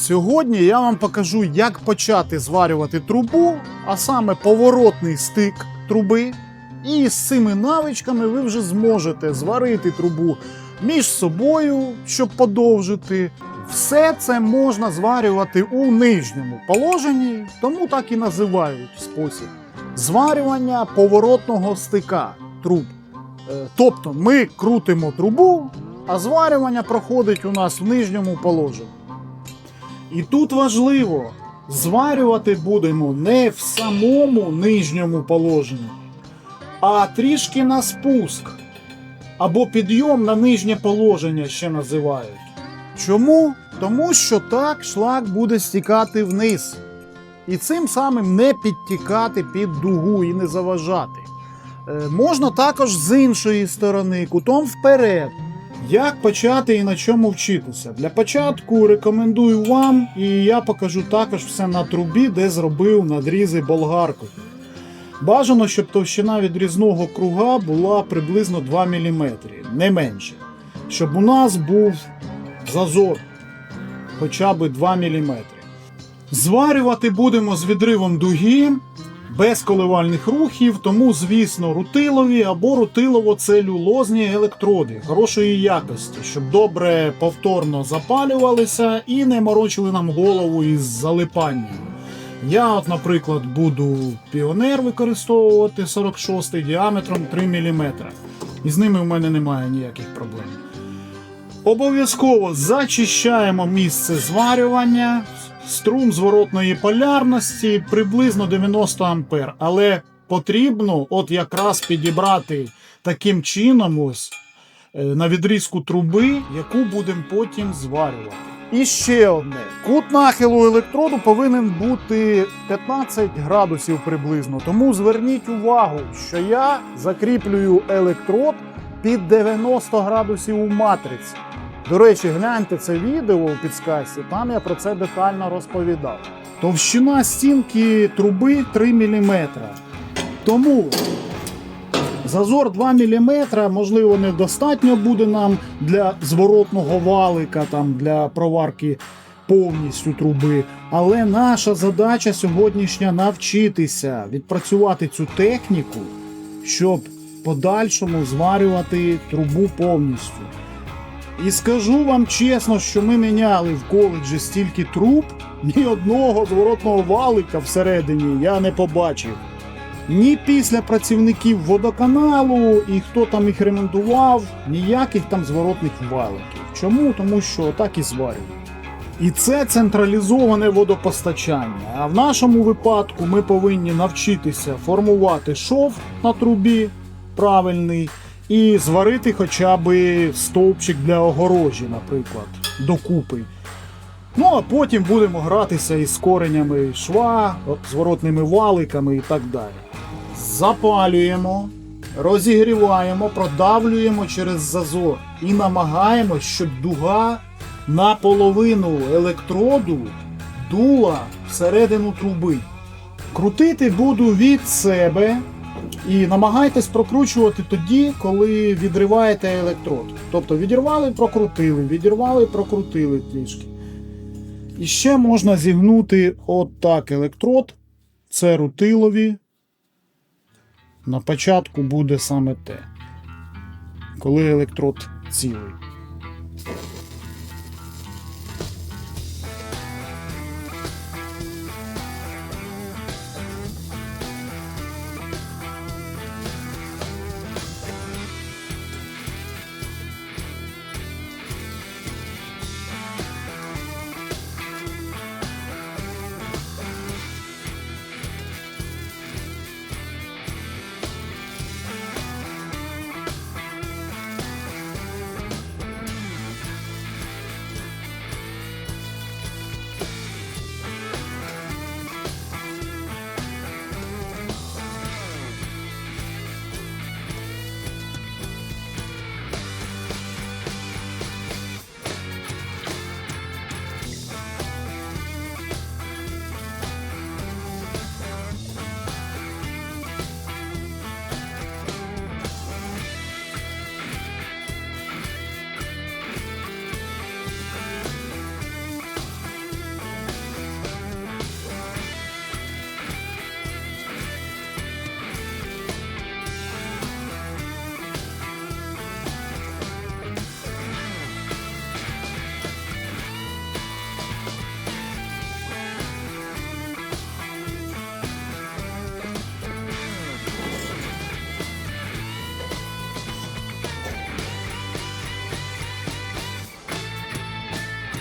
Сьогодні я вам покажу, як почати зварювати трубу, а саме поворотний стик труби. І з цими навичками ви вже зможете зварити трубу між собою, щоб подовжити. Все це можна зварювати у нижньому положенні, тому так і називають спосіб зварювання поворотного стика труб. Е, Тобто ми крутимо трубу, а зварювання проходить у нас в нижньому положенні. І тут важливо, зварювати будемо не в самому нижньому положенні, а трішки на спуск. Або підйом на нижнє положення ще називають. Чому? Тому що так шлак буде стікати вниз. І цим самим не підтікати під дугу і не заважати. Е, можна також з іншої сторони, кутом вперед. Як почати і на чому вчитися? Для початку рекомендую вам, і я покажу також все на трубі, де зробив надрізи болгаркою. Бажано, щоб товщина відрізного круга була приблизно 2 мм, не менше. Щоб у нас був зазор хоча б 2 мм. Зварювати будемо з відривом дуги, без коливальних рухів, тому, звісно, рутилові або рутилово-целюлозні електроди хорошої якості, щоб добре повторно запалювалися і не морочили нам голову із залипанням. Я, от, наприклад, буду піонер використовувати 46 діаметром 3 мм. І з ними в мене немає ніяких проблем. Обов'язково зачищаємо місце зварювання, струм зворотної полярності приблизно 90 А. Але потрібно от якраз підібрати таким чином ось е, на відрізку труби, яку будемо потім зварювати. І ще одне: кут нахилу електроду повинен бути 15 градусів приблизно. Тому зверніть увагу, що я закріплюю електрод під 90 градусів у матриці. До речі, гляньте це відео у підсказці, там я про це детально розповідав. Товщина стінки труби 3 мм. Тому зазор 2 мм, можливо, недостатньо буде нам для зворотного валика, там, для проварки повністю труби. Але наша задача сьогоднішня навчитися відпрацювати цю техніку, щоб подальшому зварювати трубу повністю. І скажу вам чесно, що ми міняли в коледжі стільки труб, ні одного зворотного валика всередині я не побачив. Ні після працівників водоканалу і хто там їх ремонтував, ніяких там зворотних валиків. Чому? Тому що так і зварюють. І це централізоване водопостачання. А в нашому випадку ми повинні навчитися формувати шов на трубі правильний і зварити хоча б стовпчик для огорожі, наприклад, докупи. Ну а потім будемо гратися із коренями шва, зворотними валиками і так далі. Запалюємо, розігріваємо, продавлюємо через зазор і намагаємось, щоб дуга наполовину електроду дула всередину труби. Крутити буду від себе і намагайтесь прокручувати тоді, коли відриваєте електрод. Тобто відірвали, прокрутили, відірвали, прокрутили трішки. І ще можна зігнути от так електрод. Це рутилові. На початку буде саме те. Коли електрод цілий.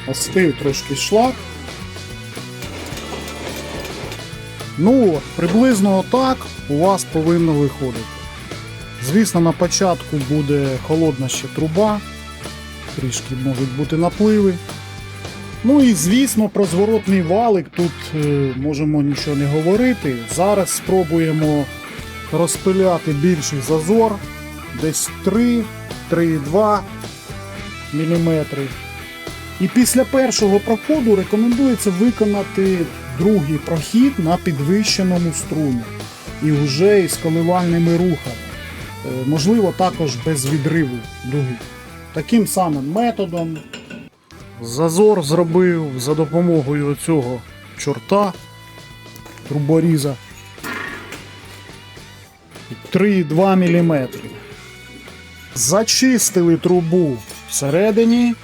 Остив трошки шлак. Ну, приблизно отак у вас повинно виходити. Звісно, на початку буде холодна ще труба, трішки можуть бути напливи. Ну і звісно, про зворотний валик тут е, можемо нічого не говорити. Зараз спробуємо розпиляти більший зазор, десь 3-3,2 мм. І після першого проходу рекомендується виконати другий прохід на підвищеному струмі і вже із коливальними рухами. Е, Можливо, також без відриву дуги. Таким самим методом зазор зробив за допомогою цього чорта труборіза 3,2 мм. Зачистили трубу всередині.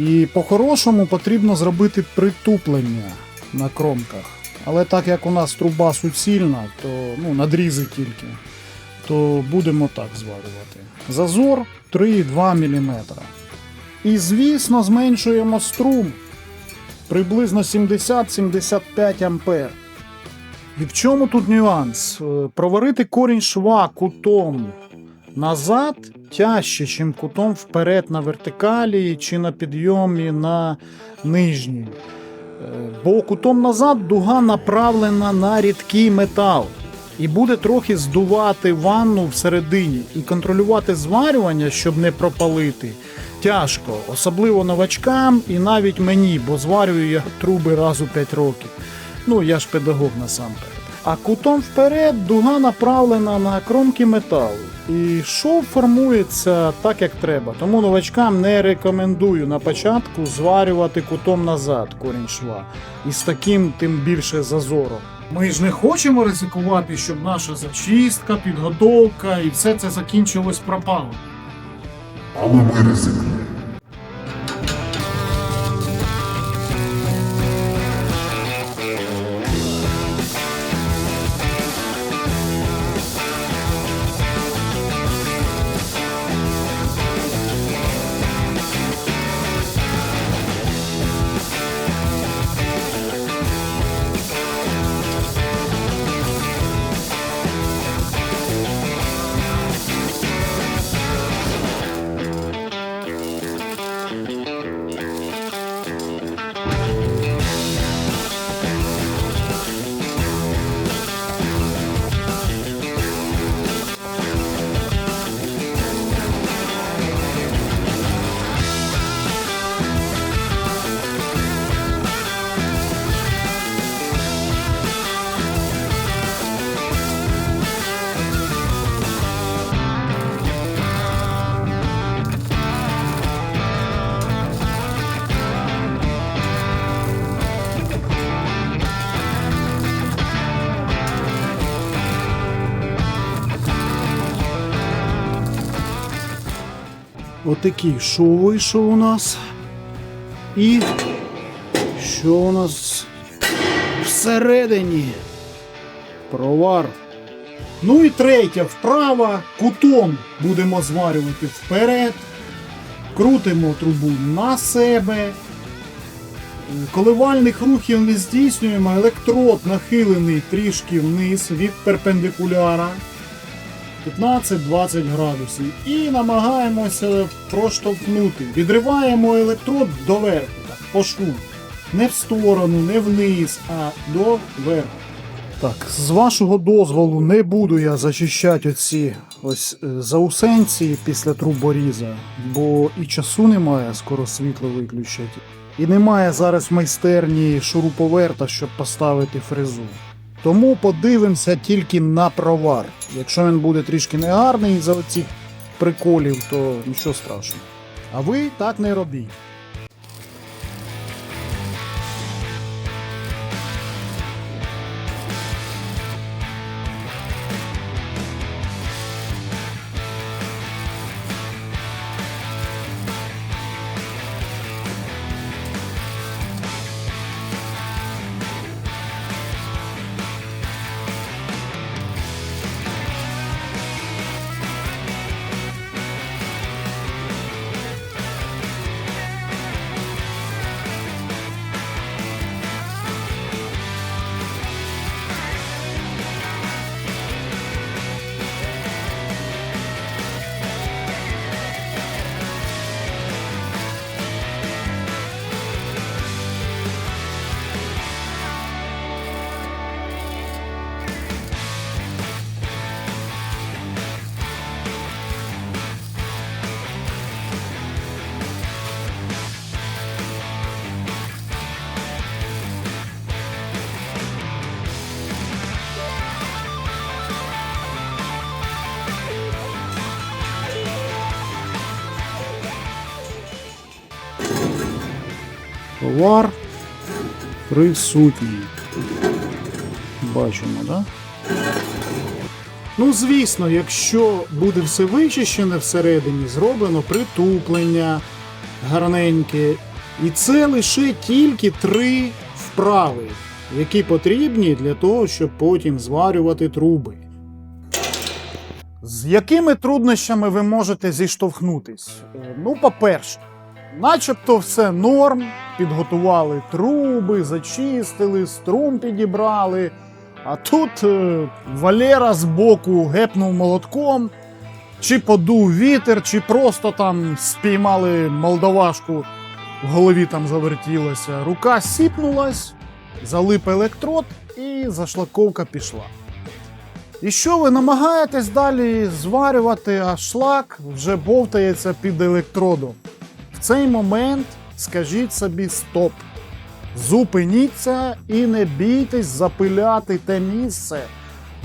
І по-хорошому потрібно зробити притуплення на кромках. Але так як у нас труба суцільна, то ну, надрізи тільки, то будемо так зварювати. Зазор 3,2 мм. І звісно, зменшуємо струм приблизно 70-75 ампер. І в чому тут нюанс? Е, Проварити корінь шва кутом назад тяжче, ніж кутом вперед на вертикалі чи на підйомі на нижній. Е, Бо кутом назад дуга направлена на рідкий метал. І буде трохи здувати ванну всередині і контролювати зварювання, щоб не пропалити, тяжко, особливо новачкам і навіть мені, бо зварюю я труби раз у 5 років. Ну, я ж педагог насамперед. А кутом вперед дуга направлена на кромки металу. І шов формується так, як треба. Тому новачкам не рекомендую на початку зварювати кутом назад корінь шва. І з таким тим більше зазором. Ми ж не хочемо ризикувати, щоб наша зачистка, підготовка і все це закінчилось пропало. Але ми ризикнемо. Отакий шоу вийшов у нас. І що у нас всередині? Провар. Ну і третя вправа. Кутом будемо зварювати вперед. Крутимо трубу на себе. Коливальних рухів не здійснюємо. Електрод нахилений трішки вниз від перпендикуляра. 15-20 градусів і намагаємося проштовхнути. Відриваємо електрод доверху, так, по шву. Не в сторону, не вниз, а доверху. Так, з вашого дозволу не буду я зачищати оці ось е, заусенці після труборіза, бо і часу немає, скоро світло виключать. І немає зараз майстерні шуруповерта, щоб поставити фрезу. Тому подивимося тільки на провар. Якщо він буде трішки негарний за оцих приколів, то нічого страшного. А ви так не робіть. Товар присутній. Бачимо, так? Да? Ну, звісно, якщо буде все вичищене всередині, зроблено притуплення гарненьке. І це лише тільки три вправи, які потрібні для того, щоб потім зварювати труби. З якими труднощами ви можете зіштовхнутись? Е, Ну, по-перше, начебто все норм, підготували труби, зачистили, струм підібрали. А тут е, Валера збоку гепнув молотком, чи подув вітер, чи просто там спіймали молдавашку, в голові там завертілося. Рука сіпнулась, залип електрод і зашлаковка пішла. І що ви намагаєтесь далі зварювати, а шлак вже бовтається під електродом. Цей момент скажіть собі стоп. Зупиніться і не бійтесь запиляти те місце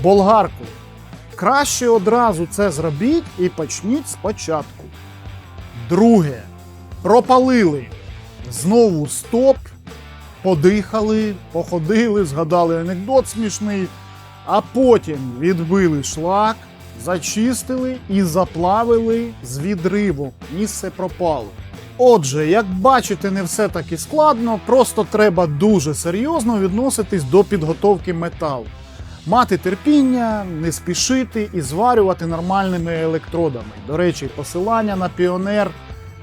болгарку. Краще одразу це зробіть і почніть спочатку. Друге. Пропалили. Знову стоп. Подихали, походили, згадали анекдот смішний, а потім відбили шлак, зачистили і заплавили з відриву. Місце пропало. Отже, як бачите, не все так і складно, просто треба дуже серйозно відноситись до підготовки металу. Мати терпіння, не спішити і зварювати нормальними електродами. До речі, посилання на Піонер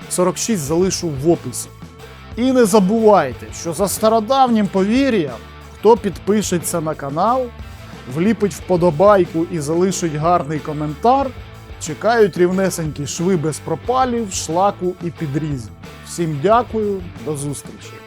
46 залишу в описі. І не забувайте, що за стародавнім повір'ям, хто підпишеться на канал, вліпить вподобайку і залишить гарний коментар, чекають рівнесенькі шви без пропалів, шлаку і підрізів. Всім дякую, до зустрічі!